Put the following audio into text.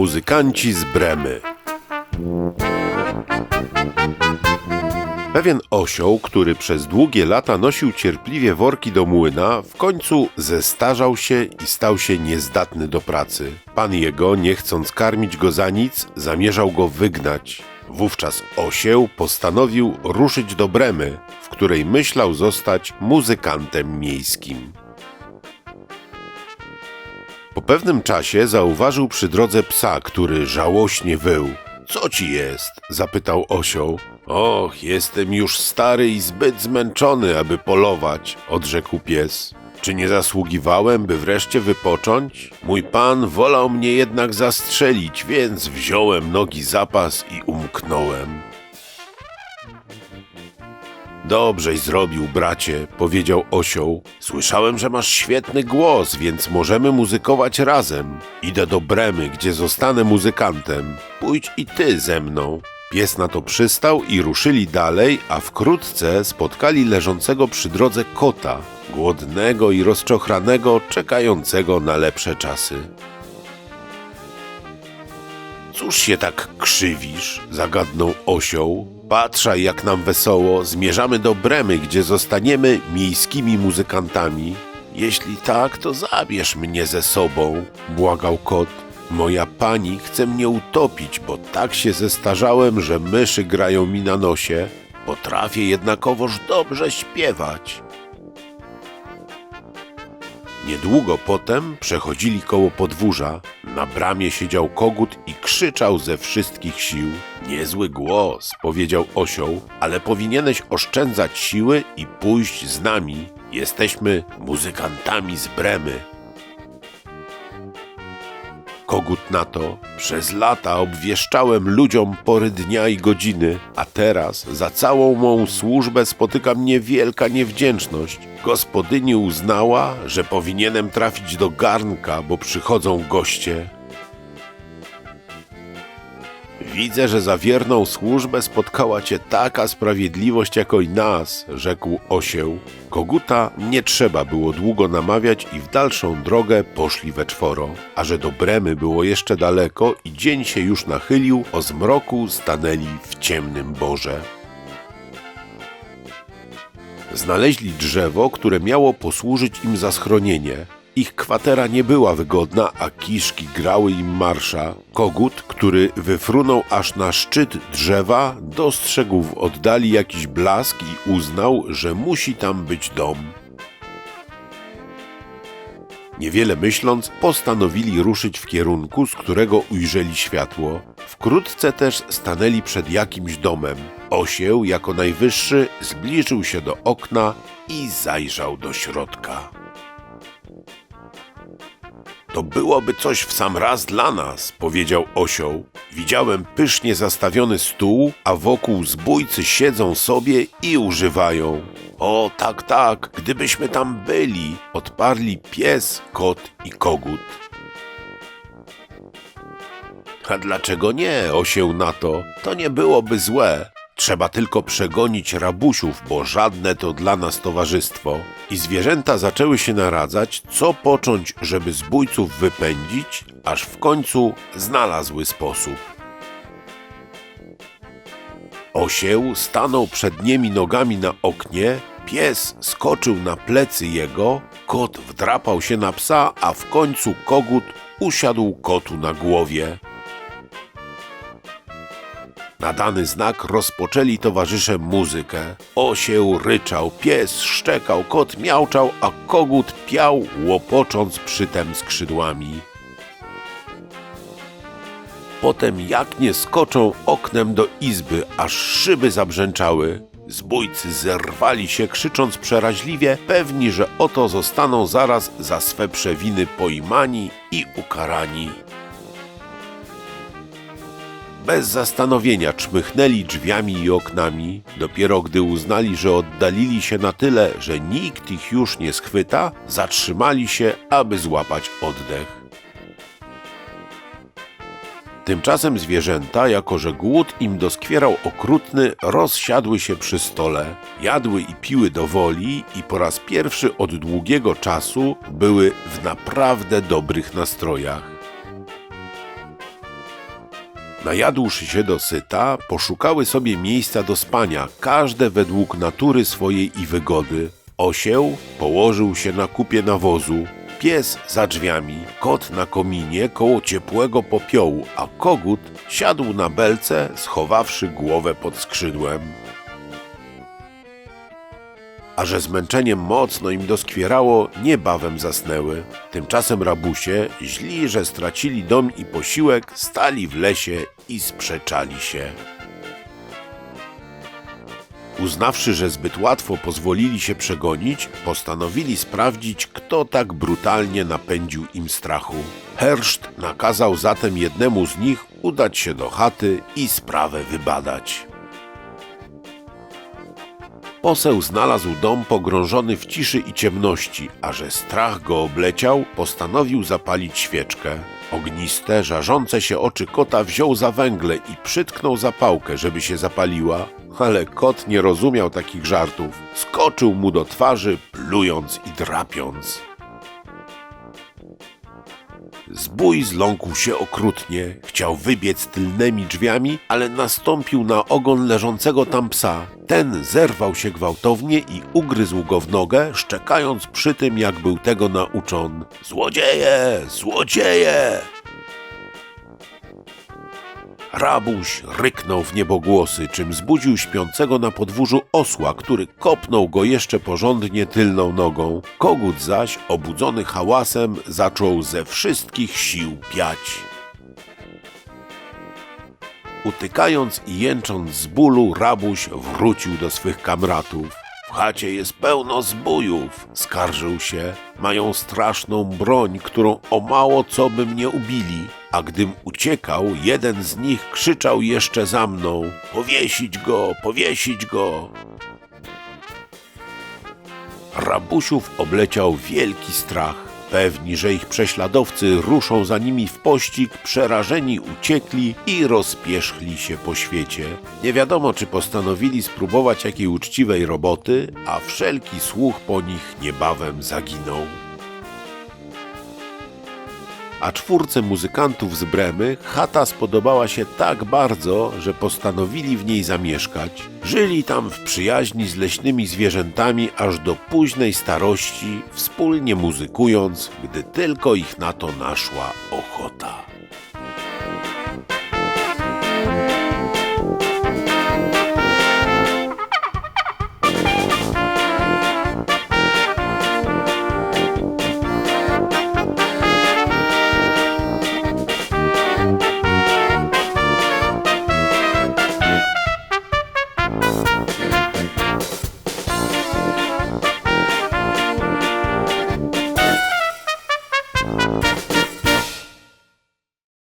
Muzykanci z Bremy. Pewien osioł, który przez długie lata nosił cierpliwie worki do młyna, w końcu zestarzał się i stał się niezdatny do pracy. Pan jego, nie chcąc karmić go za nic, zamierzał go wygnać. Wówczas osieł postanowił ruszyć do Bremy, w której myślał zostać muzykantem miejskim. Pewnym czasie zauważył przy drodze psa, który żałośnie wył. Co ci jest? zapytał osioł. Och, jestem już stary i zbyt zmęczony, aby polować, odrzekł pies. Czy nie zasługiwałem, by wreszcie wypocząć? Mój pan wolał mnie jednak zastrzelić, więc wziąłem nogi zapas i umknąłem. Dobrześ zrobił, bracie, powiedział osioł. Słyszałem, że masz świetny głos, więc możemy muzykować razem. Idę do Bremy, gdzie zostanę muzykantem. Pójdź i ty ze mną. Pies na to przystał i ruszyli dalej, a wkrótce spotkali leżącego przy drodze kota, głodnego i rozczochranego, czekającego na lepsze czasy. Cóż się tak krzywisz? zagadnął osioł. Patrzaj, jak nam wesoło. Zmierzamy do Bremy, gdzie zostaniemy miejskimi muzykantami. Jeśli tak, to zabierz mnie ze sobą, błagał kot. Moja pani chce mnie utopić, bo tak się zestarzałem, że myszy grają mi na nosie. Potrafię jednakowoż dobrze śpiewać. Niedługo potem przechodzili koło podwórza. Na bramie siedział kogut i krzyczał ze wszystkich sił. Niezły głos, powiedział osioł, ale powinieneś oszczędzać siły i pójść z nami. Jesteśmy muzykantami z Bremy. Kogut na to. Przez lata obwieszczałem ludziom pory dnia i godziny, a teraz za całą mą służbę spotyka mnie wielka niewdzięczność. Gospodyni uznała, że powinienem trafić do garnka, bo przychodzą goście. Widzę, że za wierną służbę spotkała cię taka sprawiedliwość jako i nas, rzekł osieł. Koguta nie trzeba było długo namawiać i w dalszą drogę poszli we czworo. A że do Bremy było jeszcze daleko i dzień się już nachylił, o zmroku stanęli w ciemnym borze. Znaleźli drzewo, które miało posłużyć im za schronienie. Ich kwatera nie była wygodna, a kiszki grały im marsza. Kogut, który wyfrunął aż na szczyt drzewa, dostrzegł w oddali jakiś blask i uznał, że musi tam być dom. Niewiele myśląc, postanowili ruszyć w kierunku, z którego ujrzeli światło. Wkrótce też stanęli przed jakimś domem. Osieł, jako najwyższy, zbliżył się do okna i zajrzał do środka. To byłoby coś w sam raz dla nas, powiedział osioł. Widziałem pysznie zastawiony stół, a wokół zbójcy siedzą sobie i używają. O, tak, tak, gdybyśmy tam byli, odparli pies, kot i kogut. A dlaczego nie, osieł na to? To nie byłoby złe. Trzeba tylko przegonić rabusiów, bo żadne to dla nas towarzystwo. I zwierzęta zaczęły się naradzać, co począć, żeby zbójców wypędzić, aż w końcu znalazły sposób. Osieł stanął przed nimi nogami na oknie, pies skoczył na plecy jego, kot wdrapał się na psa, a w końcu kogut usiadł kotu na głowie. Na dany znak rozpoczęli towarzysze muzykę. Osieł ryczał, pies szczekał, kot miauczał, a kogut piał, łopocząc przytem skrzydłami. Potem jak nie skoczą oknem do izby, aż szyby zabrzęczały. Zbójcy zerwali się, krzycząc przeraźliwie, pewni, że oto zostaną zaraz za swe przewiny pojmani i ukarani. Bez zastanowienia czmychnęli drzwiami i oknami. Dopiero gdy uznali, że oddalili się na tyle, że nikt ich już nie schwyta, zatrzymali się, aby złapać oddech. Tymczasem zwierzęta, jako że głód im doskwierał okrutny, rozsiadły się przy stole, jadły i piły do woli i po raz pierwszy od długiego czasu były w naprawdę dobrych nastrojach. Najadłszy się do syta, poszukały sobie miejsca do spania, każde według natury swojej i wygody. Osieł położył się na kupie nawozu, pies za drzwiami, kot na kominie koło ciepłego popiołu, a kogut siadł na belce, schowawszy głowę pod skrzydłem. A że zmęczeniem mocno im doskwierało, niebawem zasnęły. Tymczasem rabusie, źli, że stracili dom i posiłek, stali w lesie i sprzeczali się. Uznawszy, że zbyt łatwo pozwolili się przegonić, postanowili sprawdzić, kto tak brutalnie napędził im strachu. Herszt nakazał zatem jednemu z nich udać się do chaty i sprawę wybadać. Poseł znalazł dom pogrążony w ciszy i ciemności, a że strach go obleciał, postanowił zapalić świeczkę. Ogniste, żarzące się oczy kota wziął za węgle i przytknął zapałkę, żeby się zapaliła, ale kot nie rozumiał takich żartów. Skoczył mu do twarzy, plując i drapiąc. Zbój zląkł się okrutnie, chciał wybiec tylnymi drzwiami, ale nastąpił na ogon leżącego tam psa. Ten zerwał się gwałtownie i ugryzł go w nogę, szczekając przy tym, jak był tego nauczon. Złodzieje! Złodzieje! Rabuś ryknął w niebogłosy, czym zbudził śpiącego na podwórzu osła, który kopnął go jeszcze porządnie tylną nogą. Kogut zaś, obudzony hałasem, zaczął ze wszystkich sił piać. Utykając i jęcząc z bólu, rabuś wrócił do swych kamratów. W chacie jest pełno zbójów, skarżył się. Mają straszną broń, którą o mało co by mnie ubili. A gdym uciekał, jeden z nich krzyczał jeszcze za mną: Powiesić go, powiesić go! Rabusiów obleciał wielki strach. Pewni, że ich prześladowcy ruszą za nimi w pościg, przerażeni uciekli i rozpierzchli się po świecie. Nie wiadomo, czy postanowili spróbować jakiej uczciwej roboty, a wszelki słuch po nich niebawem zaginął. A czwórce muzykantów z Bremy chata spodobała się tak bardzo, że postanowili w niej zamieszkać. Żyli tam w przyjaźni z leśnymi zwierzętami aż do późnej starości, wspólnie muzykując, gdy tylko ich na to naszła ochota.